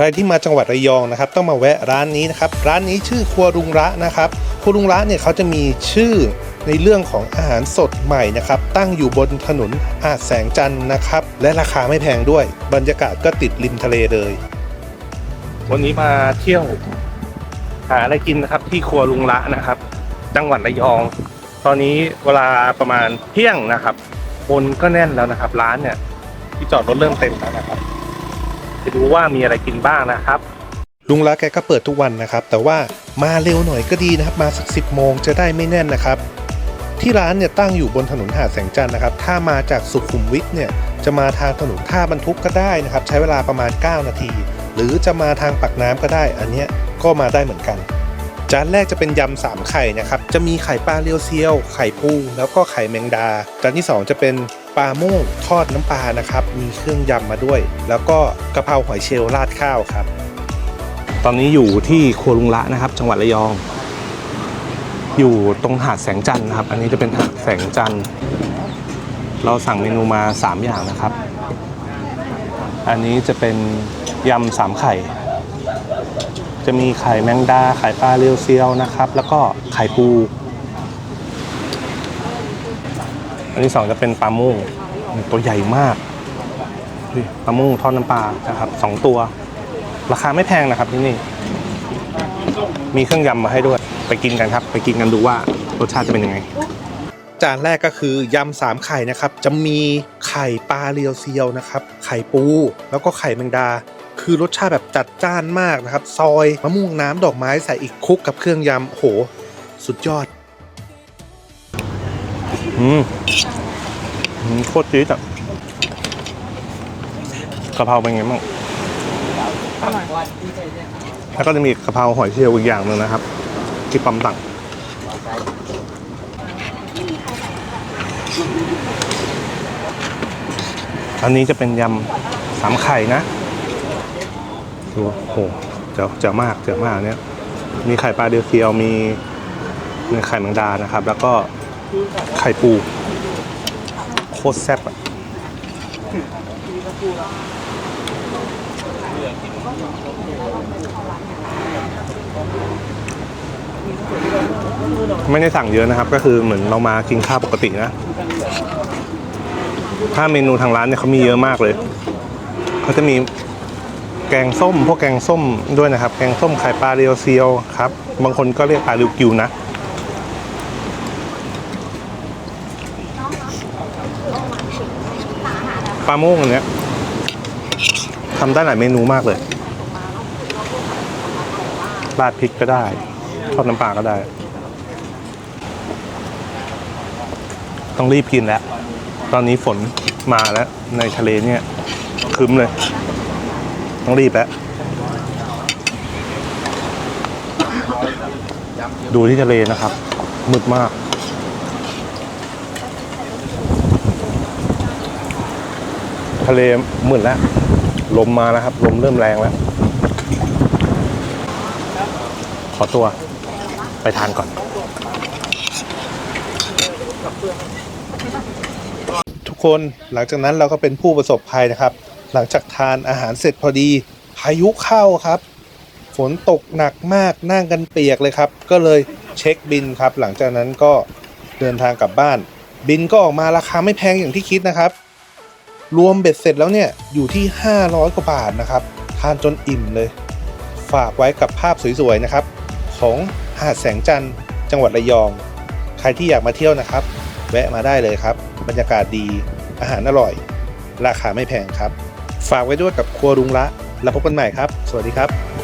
ใครที่มาจังหวัดระยองนะครับต้องมาแวะร้านนี้นะครับร้านนี้ชื่อครัวรุงระนะครับครัวรุงระเนี่ยเขาจะมีชื่อในเรื่องของอาหารสดใหม่นะครับตั้งอยู่บนถนนอาจแสงจันทร์นะครับและราคาไม่แพงด้วย บรรยากาศก็ติดริมทะเลเลย วันนี้มาเที่ยวหาอะไรกินนะครับที่ครัวลุงละนะครับ จังหวัดระยอง ตอนนี้เวลาประมาณเที่ยงนะครับคนก็แน่นแล้วนะครับ ร้านเนี่ยที่จอดรถเริ่มเต็มแล้วนะครับ ดูว่ามีอะไรกินบ้างนะครับลุงละแกก็เปิดทุกวันนะครับ แต่ว่ามาเร็วหน่อยก็ดีนะครับ มาสักสิบโมงจะได้ไม่แน่นนะครับ ที่ร้านเนี่ยตั้งอยู่บนถนนหาดแสงจันทร์นะครับ ถ้ามาจากสุขุมวิทเนี่ยจะมาทางถนนท่าบรรทุกก็ได้นะครับ ใช้เวลาประมาณ 9 นาที หรือจะมาทางปักน้ำก็ได้ อันเนี้ยก็มาได้เหมือนกัน จานแรกจะเป็นยำสามไข่นะครับ จะมีไข่ปลาเรียวเซียว ไข่ปูแล้วก็ไข่แมงดา จานที่สองจะเป็นปลาโม่งทอดน้ำปลานะครับ มีเครื่องยำมาด้วย แล้วก็กะเพราหอยเชลล์ราดข้าวครับ ตอนนี้อยู่ที่ครัวลุงละนะครับ จังหวัดระยอง อยู่ตรงหาดแสงจันทร์นะครับ อันนี้จะเป็นหาดแสงจันทร์ เราสั่งเมนูมา 3 อย่างนะครับ อันนี้จะเป็นยำสามไข่ จะมีไข่แมงดาไข่ปลาเรียวเซียวนะครับ แล้วก็ไข่ปู อันที่สองจะเป็นปลาม่งตัวใหญ่มากปลาม่งทอดน้ำปลานะครับสองตัว ราคาไม่แพงนะครับที่นี่ มีเครื่องยำมาให้ด้วย ไปกินกันครับ ไปกินกันดูว่ารสชาติจะเป็นยังไงจานแรกก็คือยำสามไข่นะครับ จะมีไข่ปลาเรียวเซียวนะครับ ไข่ปู แล้วก็ไข่แมงดา คือรสชาติแบบจัดจ้านมากนะครับ ซอยมะม่วงน้ำดอกไม้ใส่อีกคุกกับเครื่องยำโอ้โห สุดยอด อืมอืมโคตรจี๊ดอะกะเพราเป็นไงบ้างแล้วก็จะมีกะเพราหอยเชลล์อีกอย่างหนึ่งนะครับ ที่ปั๊มตังอันนี้จะเป็นยำสามไข่นะ ดูโอ้โหเจ๋อเจ๋อมากเจ๋อมากเนี่ยมีไข่ปลาเดียวเซียวมีมีไข่แมงดานะครับ แล้วก็ไข่ปูโคตรแซ่บอะไม่ได้สั่งเยอะนะครับ ก็คือเหมือนเรามากินข้าวปกตินะ ถ้าเมนูทางร้านเนี่ยเขามีเยอะมากเลย เขาจะมี แกงส้ม พวกแกงส้มด้วยนะครับ แกงส้มไข่ปลาเรียวเซียวครับ บางคนก็เรียกปลาริวกิวนะปลาโม่งอันเนี้ยทำได้หลายเมนูมากเลยราดพริกก็ได้ทอดน้ำปลาก็ได้ ต้องรีบกินแล้ว ตอนนี้ฝนมาแล้วในทะเลเนี่ยครึ้มเลย ต้องรีบแล้ว ดูที่ทะเลนะครับมืดมากทะเลมืดแล้ว ลมมาแล้วครับ ลมเริ่มแรงแล้ว ขอตัว ไปทานก่อน ทุกคนหลังจากนั้นเราก็เป็นผู้ประสบภัยนะครับ หลังจากทานอาหารเสร็จพอดี พายุเข้าครับ ฝนตกหนักมากนั่งกันเปียกเลยครับ ก็เลยเช็คบินครับ หลังจากนั้นก็เดินทางกลับบ้าน บินก็ออกมาราคาไม่แพงอย่างที่คิดนะครับ รวมเบ็ดเสร็จแล้วเนี่ยอยู่ที่ 500 กว่าบาทนะครับ ทานจนอิ่มเลย ฝากไว้กับภาพสวยๆนะครับ ของหาดแสงจันทร์จังหวัดระยอง ใครที่อยากมาเที่ยวนะครับ แวะมาได้เลยครับ บรรยากาศดีอาหารอร่อย ราคาไม่แพงครับ ฝากไว้ด้วยกับครัวรุงละ แล้วพบกันใหม่ครับ สวัสดีครับ